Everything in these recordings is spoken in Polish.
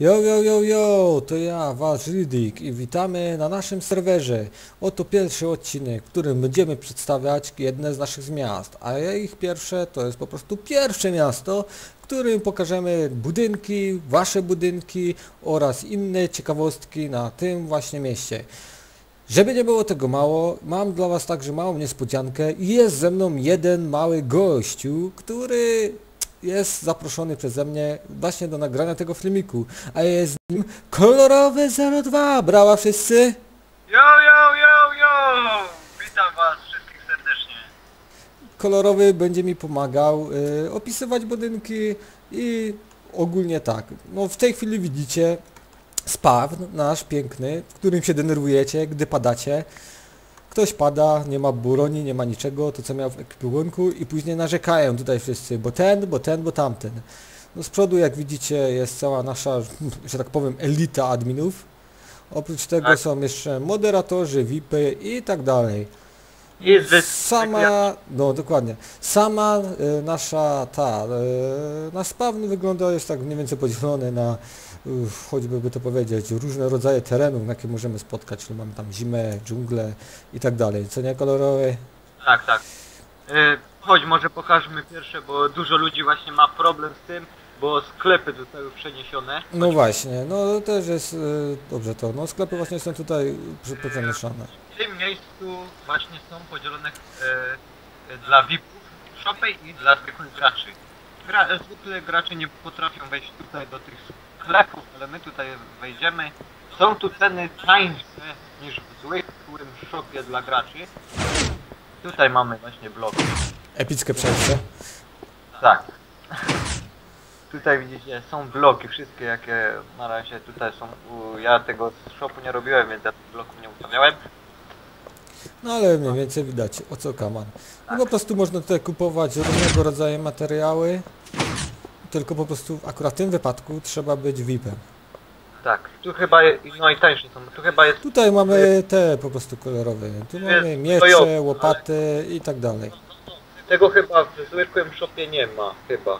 Yo, yo, yo, yo, to ja, wasz Riddick i witamy na naszym serwerze. Oto pierwszy odcinek, w którym będziemy przedstawiać jedne z naszych miast, a ich pierwsze to jest po prostu pierwsze miasto, w którym pokażemy budynki, wasze budynki oraz inne ciekawostki na tym właśnie mieście. Żeby nie było tego mało, mam dla was także małą niespodziankę. Jest ze mną jeden mały gościu, który jest zaproszony przeze mnie właśnie do nagrania tego filmiku, a jest z nim kolorowy 02. Brała wszyscy? Yo, yo, yo, yo! Witam was wszystkich serdecznie. Kolorowy będzie mi pomagał y, opisywać budynki i ogólnie tak. No w tej chwili widzicie spawn nasz piękny, w którym się denerwujecie, gdy padacie. Ktoś pada, nie ma broni, nie ma niczego, to co miał w ekwipunku i później narzekają tutaj wszyscy, bo ten, bo ten, bo tamten. No z przodu jak widzicie jest cała nasza, że tak powiem, elita adminów. Oprócz tego Tak. są jeszcze moderatorzy, VIPy i tak dalej. Sama, no dokładnie, sama e, nasza ta, e, nasz spawn wygląda jest tak mniej więcej podzielony na, y, choćby by to powiedzieć, różne rodzaje terenów, na jakie możemy spotkać, czyli mamy tam zimę, dżunglę i tak dalej, co nie kolorowe? Tak, tak. E, chodź, może pokażmy pierwsze, bo dużo ludzi właśnie ma problem z tym, bo sklepy zostały przeniesione. No właśnie, no też jest, y, dobrze to, no sklepy właśnie są tutaj przemieszane. W tym miejscu właśnie są podzielone e, e, dla VIP-ów shopy i dla zwykłych graczy. Gra, e, zwykle gracze nie potrafią wejść tutaj do tych sklepów, ale my tutaj wejdziemy. Są tu ceny tańsze niż w zwykłym shopie dla graczy. Tutaj mamy właśnie blok. Epickie przejście. Tak. Tutaj widzicie, są bloki, wszystkie jakie na razie tutaj są. Ja tego z shopu nie robiłem, więc ja tych bloków nie ustawiałem. No ale mniej więcej widać o co kaman. No po prostu można tutaj kupować różnego rodzaju materiały, tylko po prostu akurat w tym wypadku trzeba być VIP-em. Tak, tu chyba, je- no i tańsze są, tu chyba jest, Tutaj mamy te po prostu kolorowe. Tu mamy Jest miecze, bojowy, łopaty i tak dalej. tego chyba w zwykłym shopie nie ma, chyba.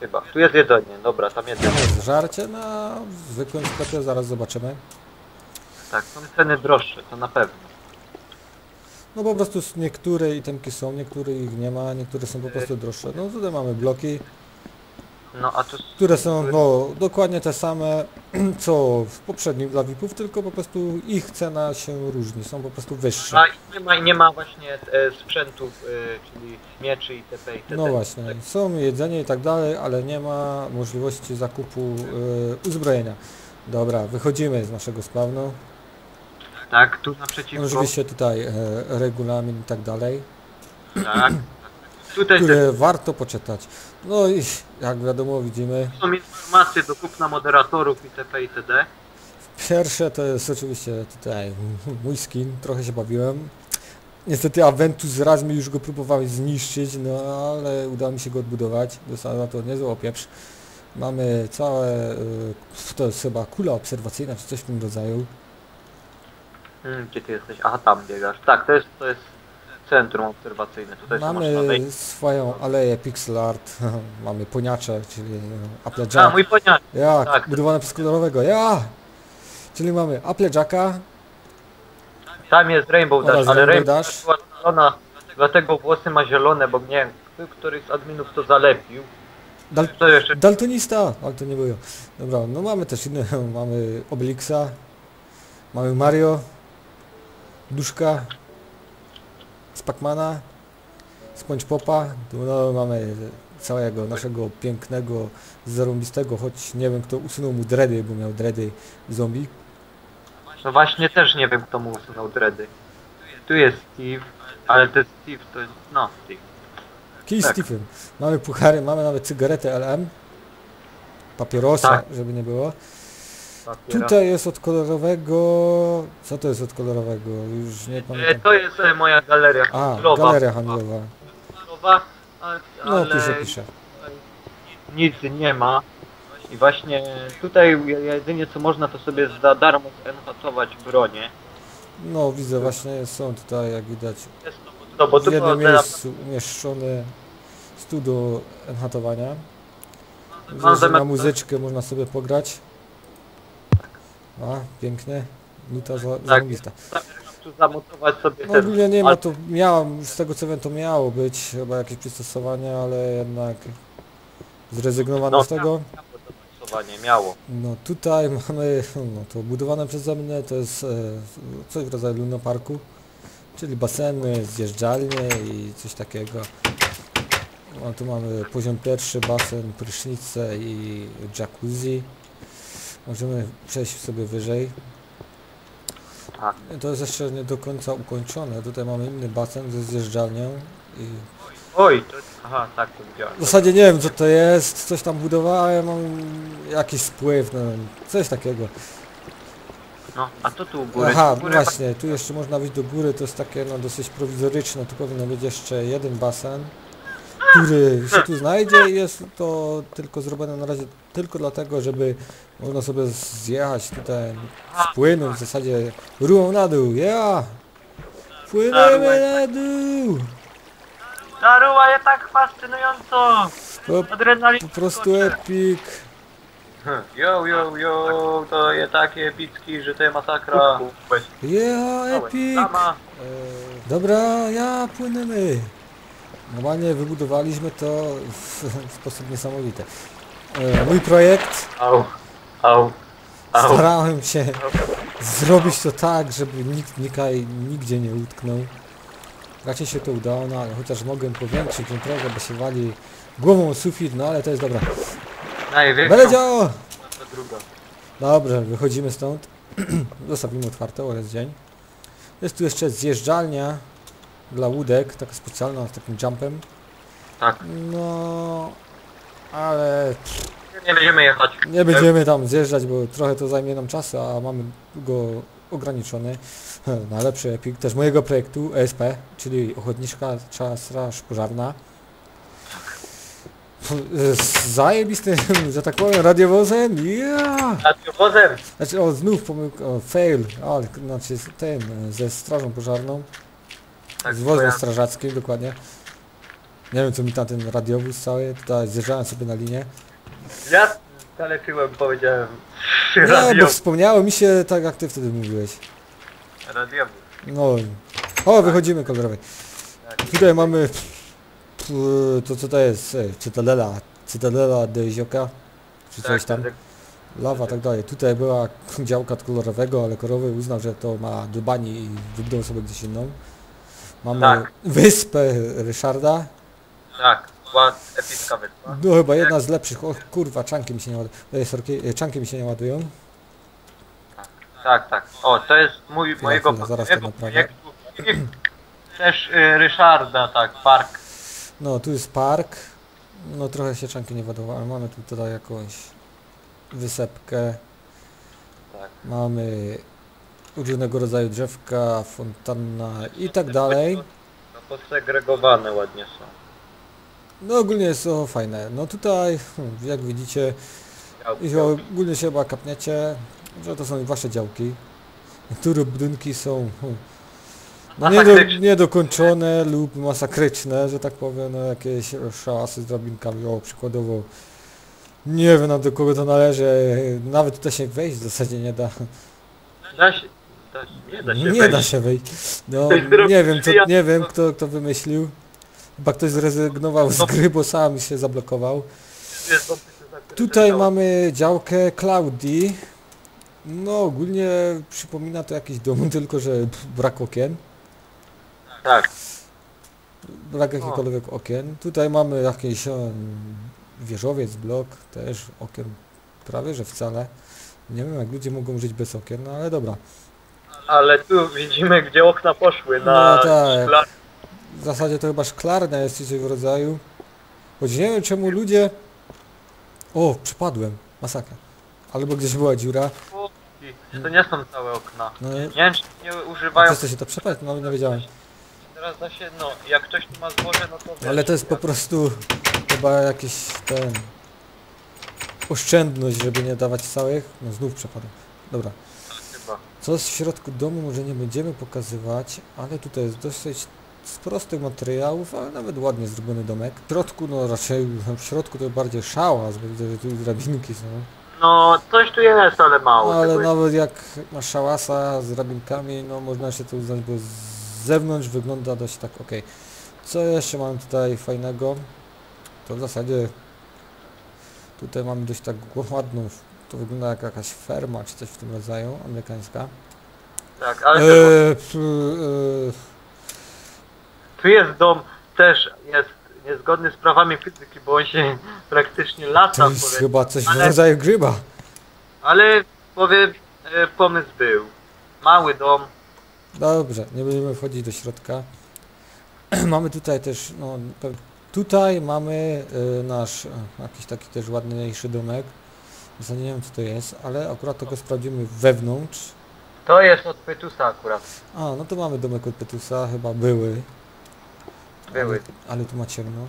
Chyba, tu jest jedzenie, dobra, tam Tam jedzenie. jest żarcie na zwykłym sklepie, zaraz zobaczymy. Tak, są ceny droższe, to na pewno. No po prostu niektóre itemki są, niektóre ich nie ma, niektóre są po prostu droższe. No tutaj mamy bloki, No a tu, które są no dokładnie te same co w poprzednim dla VIP-ów, tylko po prostu ich cena się różni, są po prostu wyższe. a i nie ma, nie ma właśnie e, sprzętów, e, czyli mieczy itp. itd. No właśnie, są jedzenie i tak dalej, ale nie ma możliwości zakupu y, uzbrojenia. Dobra, wychodzimy z naszego spawnu. Tak, tu naprzeciwko, Oczywiście tutaj e, regulamin i tak dalej, tak. Tutaj też które warto poczytać. No i jak wiadomo widzimy, są informacje do kupna moderatorów itp. itd. pierwsze to jest oczywiście tutaj mój skin, trochę się bawiłem. Niestety Aventus raz mi już go próbowałem zniszczyć, no ale udało mi się go odbudować. Dostałem na to niezły opieprz. Mamy całe, y, to jest chyba kula obserwacyjna czy coś w tym rodzaju. Hmm, gdzie ty jesteś? Aha, tam biegasz. Tak, to jest, to jest centrum obserwacyjne. Tutaj Mamy swoją aleję pixel art, mamy poniacze, czyli e, A, Applejack. mój poniat. Jak? tak. Budowane przez kolorowego, ja! Czyli mamy Applejacka, Tam jest Rainbow Dash, ale Rainbow Dash. Była zielona, dlatego włosy ma zielone, bo nie wiem, któryś z adminów to zalepił. Dal jeszcze Daltonista, ale to nie było. Dobra, no mamy też inne, mamy Obelixa, mamy Mario, Duszka, Spacmana, SpongePopa, tu no, mamy całego naszego pięknego, zarąbistego, choć nie wiem kto usunął mu dready, bo miał dready zombie. No właśnie też nie wiem kto mu usunął dready. Tu jest Steve, ale ten Steve to jest, no Steve. Kij Tak. Mamy puchary, mamy nawet cygaretę LM, papierosa, Tak. żeby nie było. Papiera. Tutaj jest od kolorowego, co to jest od kolorowego? Już nie E, pamiętam. To jest e, moja galeria A, handlowa. galeria handlowa. handlowa. No, ale pisze, pisze. nic nie ma. I właśnie tutaj jedynie co można to sobie za darmo enhatować bronię. No widzę, właśnie są tutaj, jak widać, Jest to, no bo w jednym miejscu umieszczone stu do enhatowania. Widzę, że na muzyczkę można sobie pograć. A, pięknie. Nuta za, Tak. tu zamontować sobie No ogólnie nie ma to, miałem, z tego co wiem to miało być chyba jakieś przystosowanie, ale jednak zrezygnowano No, z tego. Miało. No tutaj mamy no, to budowane przeze mnie, to jest e, coś w rodzaju lunoparku, czyli baseny, zjeżdżalnie i coś takiego. No, tu mamy poziom pierwszy, basen, prysznice i jacuzzi. Możemy przejść sobie wyżej. Tak. To jest jeszcze nie do końca ukończone. Tutaj mamy inny basen ze zjeżdżalnią. I Oj, to... Aha, tak to widziałem. w zasadzie nie wiem co to jest, coś tam budowałem, mam jakiś spływ, no, coś takiego. No, a to tu u góry? Aha, u góry właśnie, tu jeszcze można wyjść do góry, to jest takie no dosyć prowizoryczne, tu powinno być jeszcze jeden basen, który się tu znajdzie i jest to tylko zrobione na razie tylko dlatego, żeby można sobie zjechać tutaj, spłynąć w zasadzie rułą na dół, ja! Płyniemy na dół! Ta ruła jest tak fascynująco! Po, Adrenalin po prostu epic! Yo, yo, yo, to jest takie epicki, że to jest masakra. Yeah, epic! Dobra, ja płynemy. Normalnie wybudowaliśmy to w, w sposób niesamowity. E, mój projekt, Au, au, au. starałem się zrobić to tak, żeby nikt nikaj, nigdzie nie utknął. Raczej się to udało, no ale chociaż mogłem powiększyć tę drogę, bo się wali głową sufit, no ale to jest dobra. To druga. Dobrze, wychodzimy stąd. Zostawimy otwarte, o jest dzień. Jest tu jeszcze zjeżdżalnia dla łódek, taka specjalna z takim jumpem. Tak. No, ale Nie będziemy jechać. nie będziemy tam zjeżdżać, bo trochę to zajmie nam czasu, a mamy go ograniczony. Najlepszy epik też mojego projektu ESP, czyli Ochotnicza Straż Pożarna. Z zajebistym, że tak powiem, radiowozem. Yeah! Radiowozem. Znaczy, o, znów pomyłka, o, fail, o, znaczy z tym, ze strażą pożarną, Tak, z wozem ja- strażackim, dokładnie. Nie wiem, co mi tam ten radiowóz cały, tutaj zjeżdżałem sobie na linię. Ja zaleczyłem, powiedziałem. Nie, bo Radio. wspomniało mi się, tak jak ty wtedy mówiłeś. Radiowóz. No, o, wychodzimy kolorowej. Tutaj mamy, to co to jest, Cytadela, Cytadela de Zioka, czy coś tam. tak. Lawa, tak dalej. Tutaj była działka kolorowego, ale kolorowy uznał, że to ma do bani i wybudował sobie gdzieś inną. Mamy Tak. wyspę Ryszarda. Tak, była epicka wyspa. No chyba jedna z lepszych. O kurwa, czanki mi się nie ładują. E, sorki, e, czanki mi się nie ładują. Tak, tak. O, to jest mój, mojego, chwilę, zaraz to naprawię. projektu. Też y, Ryszarda, tak, park. No tu jest park. No trochę się czanki nie ładowały. Mamy tu tutaj jakąś wysepkę. Tak. Mamy różnego rodzaju drzewka, fontanna i tak dalej. No, Posegregowane ładnie są. No ogólnie jest to fajne. No tutaj, hmm, jak widzicie, ogólnie się chyba kapniecie, że to są wasze działki. Niektóre budynki są hmm, no, niedo, Masakryczne. niedokończone lub masakryczne, że tak powiem, no jakieś szałasy z drabinkami, o przykładowo nie wiem na do kogo to należy, nawet tutaj się wejść w zasadzie nie da. Da się, da się, nie da się Nie wejść. da się wejść. No nie wiem, co, nie wiem kto, kto wymyślił. Chyba ktoś zrezygnował z No. gry, bo sam się zablokował. Tutaj mamy działkę Cloudy. No ogólnie przypomina to jakiś dom, tylko że brak okien. Tak, Brak jakichkolwiek okien. Tutaj mamy jakiś um, wieżowiec, blok, też okien prawie, że wcale. Nie wiem jak ludzie mogą żyć bez okien, no ale dobra. Ale tu widzimy gdzie okna poszły na No tak. W zasadzie to chyba szklarne jest coś w rodzaju. Choć nie wiem czemu ludzie... O, przypadłem. Masakra. Albo gdzieś była dziura. To nie są całe okna. No, Nie wiem czy nie używają. to się to przepaść? No nie wiedziałem. Teraz da się, no, jak ktoś tu ma zboże, no to wiesz, Ale to jest po prostu chyba jakiś ten oszczędność, żeby nie dawać całych. No znów przepadam. Dobra. Co jest w środku domu może nie będziemy pokazywać, ale tutaj jest dosyć z prostych materiałów, ale nawet ładnie zrobiony domek. W środku, no raczej w środku to bardziej szałas, bo widzę, że tu drabinki są. No, coś tu jest, ale mało. No, ale nawet jak masz szałasa z drabinkami, no można się to uznać, bo z zewnątrz wygląda dość tak ok. Co jeszcze mam tutaj fajnego? To w zasadzie tutaj mamy dość tak ładną, to wygląda jak jakaś ferma czy coś w tym rodzaju, amerykańska. Tak, ale Eee, p- eee, tu jest dom też jest niezgodny z prawami fizyki, bo on się praktycznie lata, to jest powiem. chyba coś w ale- rodzaju grzyba. Ale powiem, e, pomysł był. Mały dom, Dobrze, nie będziemy wchodzić do środka. mamy tutaj też, no pe- tutaj mamy y, nasz y, jakiś taki też ładniejszy domek. Zasadzie nie wiem co to jest, ale akurat tego sprawdzimy wewnątrz. to jest od Petusa akurat. A, no to mamy domek od Petusa, chyba były. Były. Ale, ale tu ma ciemno.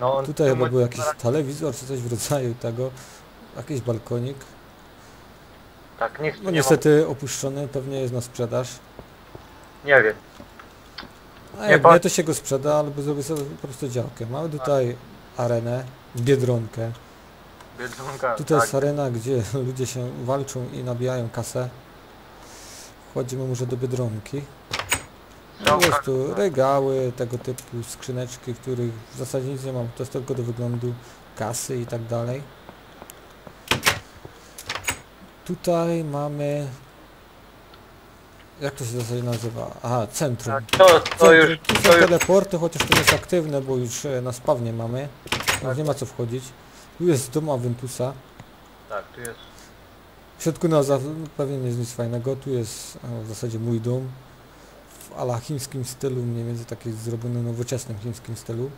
No, Tutaj tu chyba był jakiś telewizor czy coś w rodzaju tego. Jakiś balkonik. Tak, nic No nie niestety opuszczony, pewnie jest na sprzedaż. Nie wiem. A Nie jak pa- nie, to się go sprzeda, albo zrobię sobie po prostu działkę. Mamy tutaj arenę, biedronkę. Biedronka, Tutaj tak. jest arena, gdzie ludzie się walczą i nabijają kasę. Wchodzimy może do biedronki. No, Są po ka- prostu regały, tego typu skrzyneczki, których w zasadzie nic nie mam. To jest tylko do wyglądu kasy i tak dalej. Tutaj mamy... Jak to się w zasadzie nazywa? Aha, centrum. Tak, to, to Centrum. już, Tu są to już, teleporty, chociaż to jest aktywne, bo już e, na spawnie mamy. Tak. Już nie ma co wchodzić. Tu jest dom Aventusa. tak, tu jest. W środku no, za, pewnie nie jest nic fajnego. Tu jest e, w zasadzie mój dom. W ala chińskim stylu, mniej więcej taki zrobiony nowoczesnym chińskim stylu.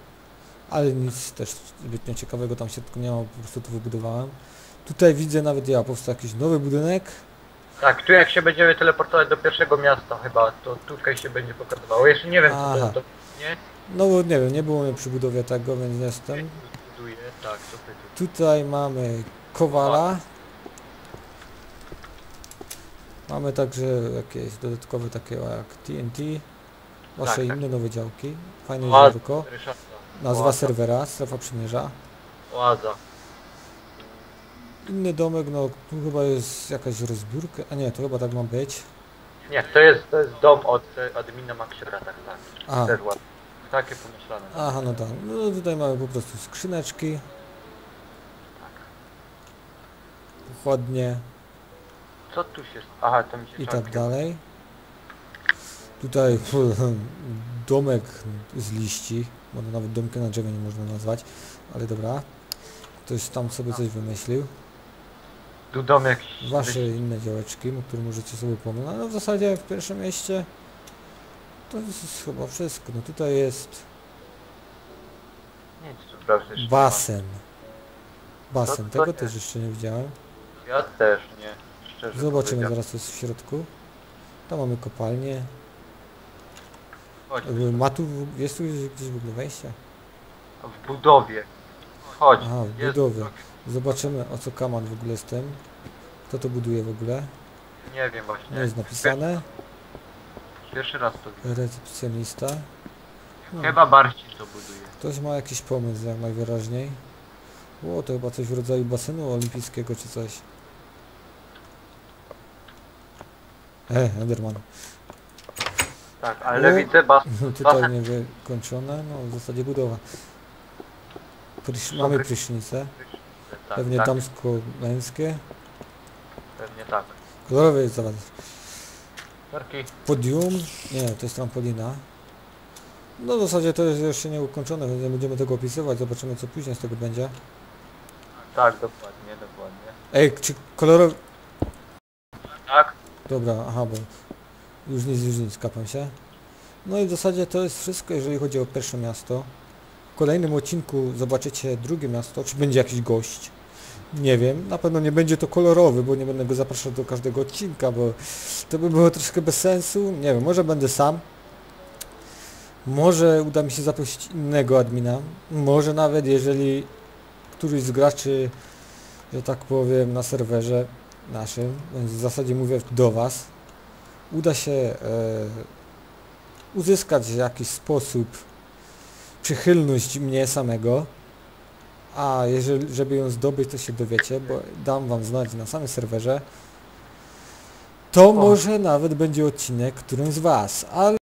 Ale nic też zbytnio ciekawego tam w środku nie ma, po prostu to wybudowałem. Tutaj widzę nawet ja, powstał jakiś nowy budynek. Tak, tu jak się będziemy teleportować do pierwszego miasta chyba, to tutaj się będzie pokazywało. Jeszcze nie wiem co to Aha. jest, to nie? No bo nie wiem, nie było mnie przy budowie tego, więc nie jestem. Tak. Tutaj mamy kowala. Mamy także jakieś dodatkowe takie jak TNT. Wasze Tak, tak. inne nowe działki. Fajne. Ryszarda. Nazwa serwera, strefa przymierza. Oaza. Inny domek, no tu chyba jest jakaś rozbiórka. A nie, to chyba tak ma być. Nie, to jest, to jest dom od e, admina Maxiora, tak, Też ładnie. Takie pomyślane. aha no tak. No tutaj mamy po prostu skrzyneczki. Tak. Chłodnie Co tu się... Aha, to mi się i tak dalej. Tutaj domek z liści, bo nawet domkę na drzewie nie można nazwać, ale dobra. Ktoś tam sobie coś wymyślił. Tu dom jakiś... Wasze inne działeczki, o których możecie sobie pomóc. No w zasadzie w pierwszym mieście to jest chyba wszystko. No tutaj jest Nic tu prawda jeszcze nie basen. Basen, to tego też jeszcze nie widziałem. Ja też nie. Szczerze Zobaczymy powiedziawszy. zaraz co jest w środku. Tam mamy kopalnię. Chodź, E, Ma tu, jest tu gdzieś w ogóle wejście? w budowie. Chodź. Aha, w jest budowie. Zobaczymy o co kaman w ogóle z tym. Kto to buduje w ogóle? Nie wiem właśnie. Nie jest napisane. Pierwszy raz to widzę. Recepcjonista. No, Chyba Barcin to buduje. ktoś ma jakiś pomysł jak najwyraźniej. O, to chyba coś w rodzaju basenu olimpijskiego czy coś. E, Enderman. Tak, ale O. widzę bas... Tutaj basen. niewykończone, no w zasadzie budowa. Prysz, mamy pry- prysznice, Tak, pewnie tak, damsko-męskie. Pewnie tak. Kolorowe jest zaraz. Podium, nie, to jest trampolina. No w zasadzie to jest jeszcze nie ukończone, więc nie będziemy tego opisywać, zobaczymy co później z tego będzie. Tak, dokładnie, dokładnie. Ej, czy kolorowe... Tak, Dobra, aha, bo już nic, już nic, kapam się. No i w zasadzie to jest wszystko, jeżeli chodzi o pierwsze miasto. W kolejnym odcinku zobaczycie drugie miasto, czy będzie jakiś gość. Nie wiem, na pewno nie będzie to kolorowy, bo nie będę go zapraszał do każdego odcinka, bo to by było troszkę bez sensu. Nie wiem, może będę sam. Może uda mi się zaprosić innego admina. Może nawet jeżeli któryś z graczy, że tak powiem, na serwerze naszym, więc w zasadzie mówię do Was, uda się e, uzyskać w jakiś sposób przychylność mnie samego, a jeżeli, żeby ją zdobyć, to się dowiecie, bo dam wam znać na samym serwerze, to może nawet będzie odcinek którymś z was, ale